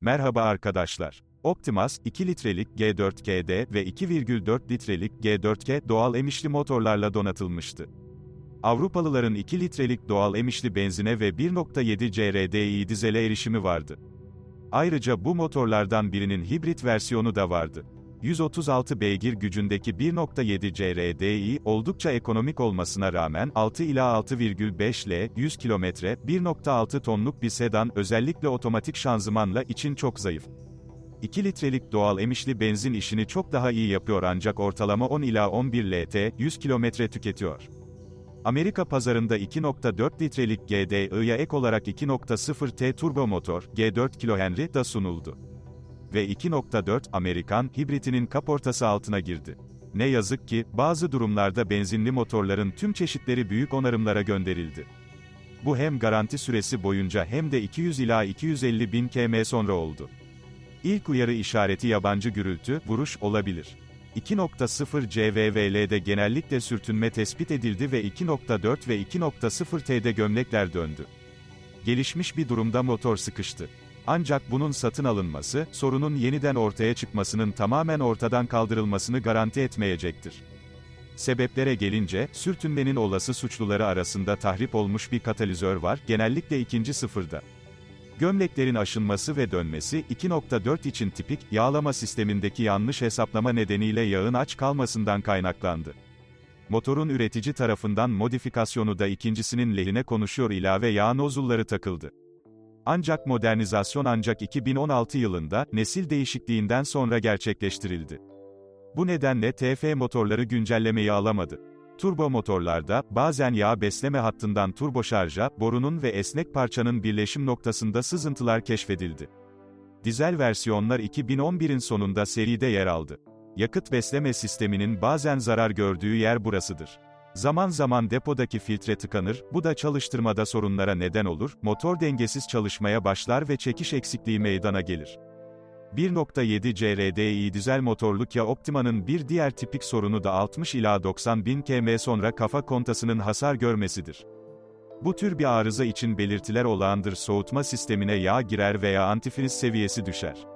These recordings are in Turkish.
Merhaba arkadaşlar. Optimas, 2 litrelik G4KD ve 2,4 litrelik G4K doğal emişli motorlarla donatılmıştı. Avrupalıların 2 litrelik doğal emişli benzine ve 1.7 CRDI dizele erişimi vardı. Ayrıca bu motorlardan birinin hibrit versiyonu da vardı. 136 beygir gücündeki 1.7 CRDI, oldukça ekonomik olmasına rağmen 6 ila 6,5 L, 100 km, 1.6 tonluk bir sedan, özellikle otomatik şanzımanla için çok zayıf. 2 litrelik doğal emişli benzin işini çok daha iyi yapıyor ancak ortalama 10 ila 11 LT, 100 km tüketiyor. Amerika pazarında 2.4 litrelik GDI'ye ek olarak 2.0 T turbo motor, G4 kHz da sunuldu ve 2.4 Amerikan hibritinin kaportası altına girdi. Ne yazık ki, bazı durumlarda benzinli motorların tüm çeşitleri büyük onarımlara gönderildi. Bu hem garanti süresi boyunca hem de 200 ila 250 bin km sonra oldu. İlk uyarı işareti yabancı gürültü, vuruş olabilir. 2.0 CVVL'de genellikle sürtünme tespit edildi ve 2.4 ve 2.0 T'de gömlekler döndü. Gelişmiş bir durumda motor sıkıştı. Ancak bunun satın alınması, sorunun yeniden ortaya çıkmasının tamamen ortadan kaldırılmasını garanti etmeyecektir. Sebeplere gelince, sürtünmenin olası suçluları arasında tahrip olmuş bir katalizör var, genellikle ikinci sıfırda. Gömleklerin aşınması ve dönmesi, 2.4 için tipik, yağlama sistemindeki yanlış hesaplama nedeniyle yağın aç kalmasından kaynaklandı. Motorun üretici tarafından modifikasyonu da ikincisinin lehine konuşuyor ilave yağ nozulları takıldı. Ancak modernizasyon ancak 2016 yılında, nesil değişikliğinden sonra gerçekleştirildi. Bu nedenle TF motorları güncellemeyi alamadı. Turbo motorlarda, bazen yağ besleme hattından turboşarja, borunun ve esnek parçanın birleşim noktasında sızıntılar keşfedildi. Dizel versiyonlar 2011'in sonunda seride yer aldı. Yakıt besleme sisteminin bazen zarar gördüğü yer burasıdır. Zaman zaman depodaki filtre tıkanır, bu da çalıştırmada sorunlara neden olur, motor dengesiz çalışmaya başlar ve çekiş eksikliği meydana gelir. 1.7 CRDI dizel motorlu Kia Optima'nın bir diğer tipik sorunu da 60 ila 90 bin km sonra kafa kontasının hasar görmesidir. Bu tür bir arıza için belirtiler olağandır soğutma sistemine yağ girer veya antifriz seviyesi düşer.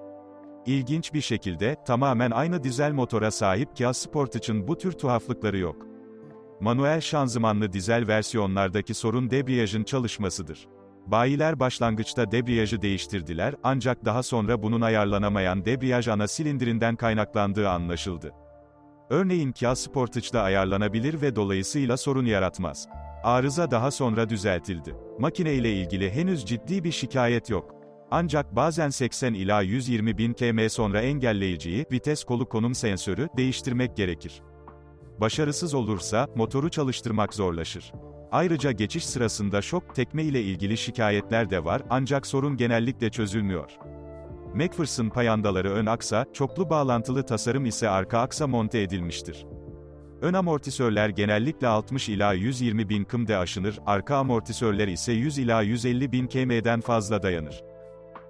İlginç bir şekilde, tamamen aynı dizel motora sahip Kia Sportage'ın bu tür tuhaflıkları yok. Manuel şanzımanlı dizel versiyonlardaki sorun debriyajın çalışmasıdır. Bayiler başlangıçta debriyajı değiştirdiler, ancak daha sonra bunun ayarlanamayan debriyaj ana silindirinden kaynaklandığı anlaşıldı. Örneğin Kia Sportage'da ayarlanabilir ve dolayısıyla sorun yaratmaz. Arıza daha sonra düzeltildi. Makine ile ilgili henüz ciddi bir şikayet yok. Ancak bazen 80 ila 120 bin km sonra engelleyiciyi, vites kolu konum sensörü, değiştirmek gerekir. Başarısız olursa, motoru çalıştırmak zorlaşır. Ayrıca geçiş sırasında şok tekme ile ilgili şikayetler de var, ancak sorun genellikle çözülmüyor. McPherson payandaları ön aksa, çoklu bağlantılı tasarım ise arka aksa monte edilmiştir. Ön amortisörler genellikle 60 ila 120 bin km'de aşınır, arka amortisörler ise 100 ila 150 bin km'den fazla dayanır.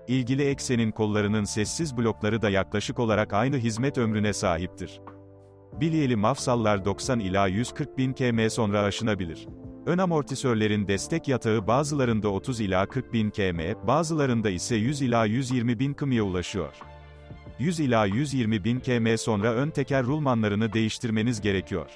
İlgili eksenin kollarının sessiz blokları da yaklaşık olarak aynı hizmet ömrüne sahiptir. Bilyeli mafsallar 90 ila 140 bin km sonra aşınabilir. Ön amortisörlerin destek yatağı bazılarında 30 ila 40 bin km, bazılarında ise 100 ila 120 bin km'ye ulaşıyor. 100 ila 120 bin km sonra ön teker rulmanlarını değiştirmeniz gerekiyor.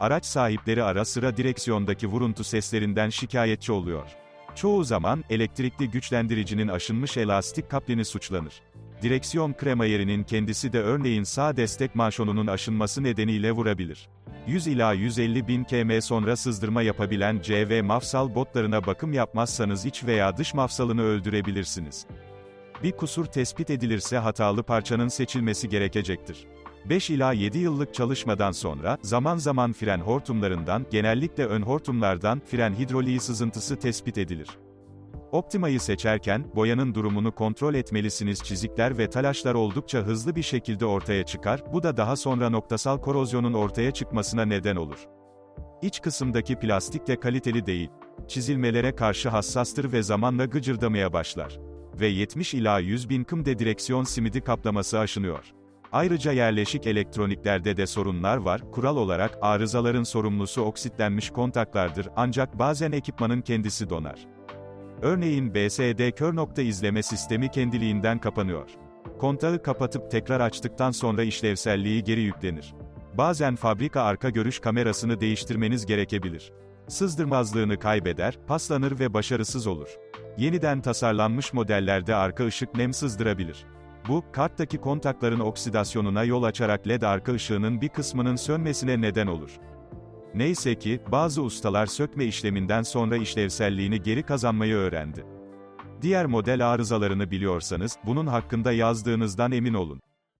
Araç sahipleri ara sıra direksiyondaki vuruntu seslerinden şikayetçi oluyor. Çoğu zaman, elektrikli güçlendiricinin aşınmış elastik kaplini suçlanır. Direksiyon krema yerinin kendisi de örneğin sağ destek manşonunun aşınması nedeniyle vurabilir. 100 ila 150 bin km sonra sızdırma yapabilen CV mafsal botlarına bakım yapmazsanız iç veya dış mafsalını öldürebilirsiniz. Bir kusur tespit edilirse hatalı parçanın seçilmesi gerekecektir. 5 ila 7 yıllık çalışmadan sonra, zaman zaman fren hortumlarından, genellikle ön hortumlardan, fren hidroliği sızıntısı tespit edilir. Optima'yı seçerken, boyanın durumunu kontrol etmelisiniz çizikler ve talaşlar oldukça hızlı bir şekilde ortaya çıkar, bu da daha sonra noktasal korozyonun ortaya çıkmasına neden olur. İç kısımdaki plastik de kaliteli değil. Çizilmelere karşı hassastır ve zamanla gıcırdamaya başlar. Ve 70 ila 100 bin kımde direksiyon simidi kaplaması aşınıyor. Ayrıca yerleşik elektroniklerde de sorunlar var, kural olarak, arızaların sorumlusu oksitlenmiş kontaklardır, ancak bazen ekipmanın kendisi donar. Örneğin BSD kör nokta izleme sistemi kendiliğinden kapanıyor. Kontağı kapatıp tekrar açtıktan sonra işlevselliği geri yüklenir. Bazen fabrika arka görüş kamerasını değiştirmeniz gerekebilir. Sızdırmazlığını kaybeder, paslanır ve başarısız olur. Yeniden tasarlanmış modellerde arka ışık nem sızdırabilir. Bu, karttaki kontakların oksidasyonuna yol açarak LED arka ışığının bir kısmının sönmesine neden olur. Neyse ki, bazı ustalar sökme işleminden sonra işlevselliğini geri kazanmayı öğrendi. Diğer model arızalarını biliyorsanız, bunun hakkında yazdığınızdan emin olun.